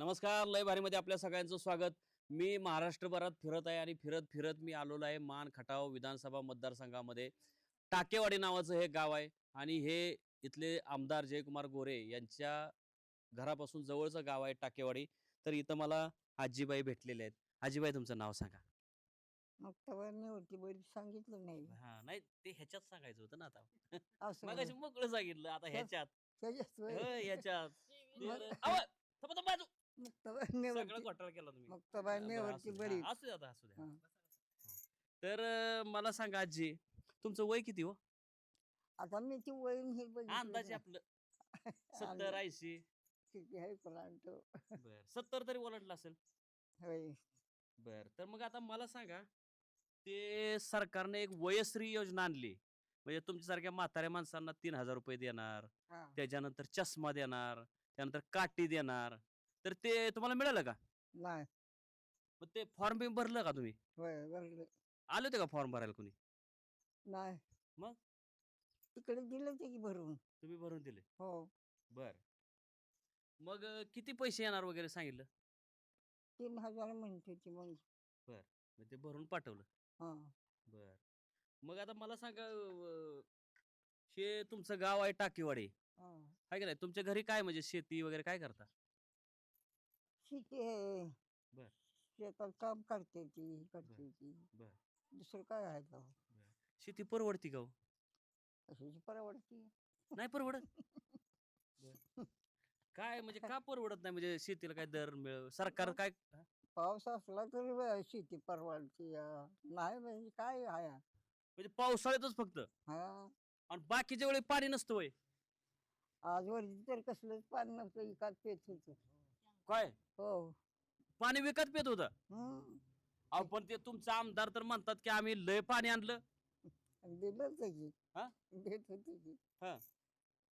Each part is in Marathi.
नमस्कार लय भारीमध्ये आपल्या सगळ्यांचं स्वागत. मी महाराष्ट्रभरात फिरत आहे आणि फिरत फिरत मी आलेलो आहे मान खटाव विधानसभा मतदारसंघामध्ये. टाकेवाडी नावाचं हे गाव आहे आणि हे इथले आमदार जयकुमार गोरे यांच्या घरापासून जवळचं गाव आहे टाकेवाडी. तर इथं मला आजीबाई भेटलेले आहेत. आजीबाई तुमचं नाव सांगा. बरी सांगितलं नाही. हा नाही ते ह्याच्यात सांगायचं होतं ना आता. असं मोकळं सांगितलं आता ह्याच्यात. त्याच्यात होय, होय. ह्याच्यात. मग- तर- अहो, थांबा, थांबा, बाजू. मग तवर सगळं नेवरती घोटाळा केला तुम्ही. मग तवर बरं, नेवरती असू द्या. बरी हा, असू द्या आता, असू द्या. हा. तर अं, मला सांगा आजी तुमचं वय किती हो? आता मी ती हे अंदाजे आपलं सत्तर ऐंशी. किती आहे बर सत्तर तरी ओलांडलं असेल. होय. बर तर मग आता मला सांगा ते सरकारने एक वयश्री योजना आणली. म्हणजे तुमच्यासारख्या म्हाताऱ्या माणसांना तीन हजार रुपये देणार हा. त्याच्यानंतर चष्मा देणार त्यानंतर काठी देणार तर ते तुम्हाला मिळालं का? नाही. मग ते फॉर्म बी भरलं का तुम्ही? होय आले होते का फॉर्म भरायला कोणी? नाही. मग? तिकडे दिलं ते की भरून. तुम्ही भरून दिले. हो. बर. मग अं, किती पैसे येणार वगैरे सांगितलं? तीन हजार म्हणते ती मग. मग ते भरून पाठवलं. हा. बर. मग आता मला सांगा अं, हे तुमचं गाव आहे टाकीवाडी. हा. आहे की नाही? तुमच्या घरी काय म्हणजे शेती वगैरे काय करता? शेती आहे. बर. शेतात काम करते ती करते ती. बर. दुसरं काय आहे का शेती परवडती का हो? कशाची परवडती? नाही परवडत? काय म्हणजे का परवडत नाही? म्हणजे शेतीला काय दर मिळ सरकार काय हा? पाऊस असला तरी बा शेती परवडते या. नाही म्हणजे काय आहे? म्हणजे पावसाळ्यातच फक्त. हा. आणि बाकीच्या वेळी पाणी नसतं वय. आजवरती तर कसलंच पाणी नव्हतं एकाच पेत होत काय? हो. पाणी विकत पेत होतं. अहो पण ते तुमचं आमदार तर म्हणतात की आम्ही लय पाणी आणलं. आणि दिलं होतं की. हा? देत होती की. हा.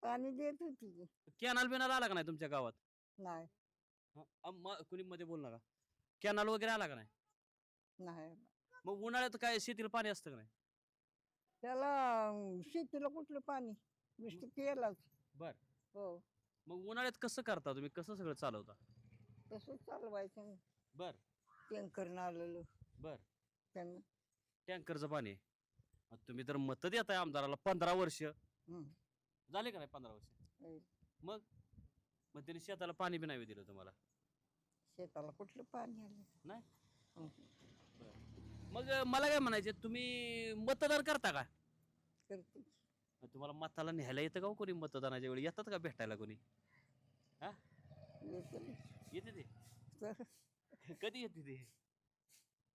पाणी देत होती की. कॅनल बिनाल आला का नाही तुमच्या गावात? नाही. हा, अ, म- कुणी मध्ये बोल नका. कॅनल वगैरे आला का नाही? नाही. मग उन्हाळ्यात काय शेतीला पाणी असतं का नाही? त्याला अं, शेतीला कुठलं पाणी? नुसतं केलाच. बर. हो. मग उन्हाळ्यात कसं करता तुम्ही? कसं सगळं चालवता? तसंच चालवायचं बर. टँकरनं आलेलं. बर. त्यांना. टँकरचं पाणी. तुम्ही तर मत देताय आमदाराला पंधरा वर्ष. हम्म. झाले का नाही पंधरा वर्ष? होय. मग? मग त्यांनी शेताला पाणी बी नाही दिलं तुम्हाला? शेताला कुठलं पाणी आलं? नाही? मग अं, मला काय म्हणायचे तुम्ही मतदान करता का? करते तुम्हाला मताला न्यायला येतं का हो कोणी? मतदानाच्या वेळी येतात का भेटायला कोणी? ना. येते ते? तर कधी येते ते?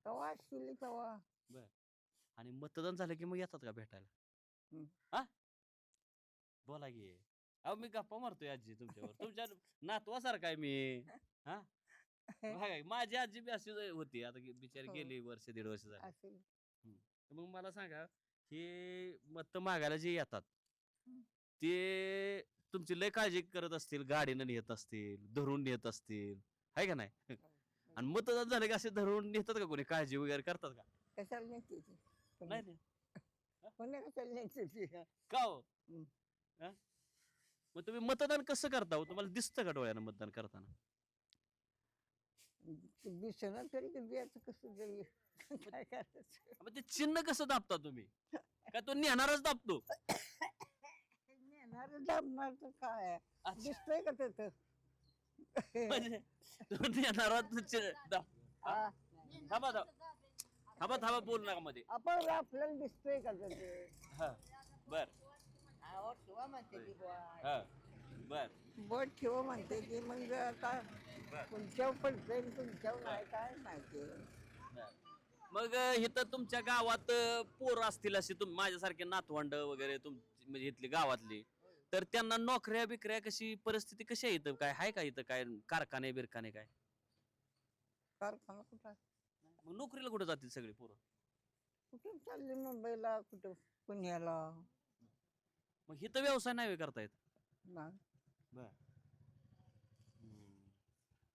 कवा कवा? आणि मतदान झालं की मग येतात का भेटायला? हम्म. हा? बोला की. अहो मी गप्पा मारतोय आजी तुमच्यावर. तुमच्या नातवासारखा आहे मी. हा? बघा की, माझी आजी बी अशी होती. आता गे- बिचारी हो. गेली वर्ष दीड वर्ष झाली. असेल तर मग मला सांगा हे मत मागायला जे येतात हम्म. ते तुमची लय काळजी करत असतील गाडीनं नेत असतील धरून नेत असतील. आहे का नाही? आणि मतदान झालं की असे धरून नेतात का कोणी? काळजी वगैरे करतात का? कशाला नेते ती? नाही नाही. पुण्या कशाला नेते ती? का हो? हम्म. हा? मग तुम्ही मतदान कसं करता हो? तुम्हाला दिसतं का डोळ्यानं मतदान करताना? दिसणार तरी ते कसं तरी. काय करायचं? मग ते चिन्ह कसं दाबता तुम्ही? का तो नेणारच दाबतो? दाबणार तर काय. दिसतंय का म्हणजे तो हा. थांबा थांबा. थांबा थांबा बोल नका मध्ये. आपण आपल्याला दिसतंय का हा. बर. ठेवा म्हणते ती बुवा. हा. बर. बोट ठेवा म्हणते की मग आता तुमच्यावर पडतंय आणि तुमच्यावर नाही काय माहिती? मग अं, इथं तुमच्या गावात पोरं असतील असे तुम माझ्यासारखे नातवंड वगैरे तुम म्हणजे इथली गावातली. तर त्यांना नोकऱ्या बिकऱ्या कशी परिस्थिती कशी आहे इथं? काय आहे का इथं? काय कारखाने बिरखाने काय? कारखाना कुठं आहे? मग नोकरीला कुठं जातील सगळी पोरं? कुठं चालले मुंबईला कुठं पुण्याला? मग इथं व्यवसाय नाही करता येत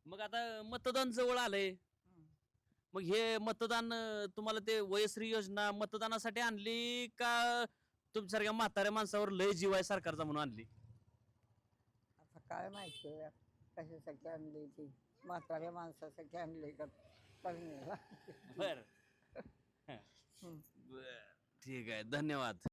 मग आता मतदान जवळ आलंय. मग हे मतदान अं, तुम्हाला ते वयश्री योजना मतदानासाठी आणली का तुमच्यासारख्या म्हाताऱ्या माणसावर लय जीव आहे सरकारचा म्हणून आणली. आता काय माहिती कशासाठी आणले ती? म्हाताऱ्या माणसासाठी आणले का. बर. ठीक आहे धन्यवाद.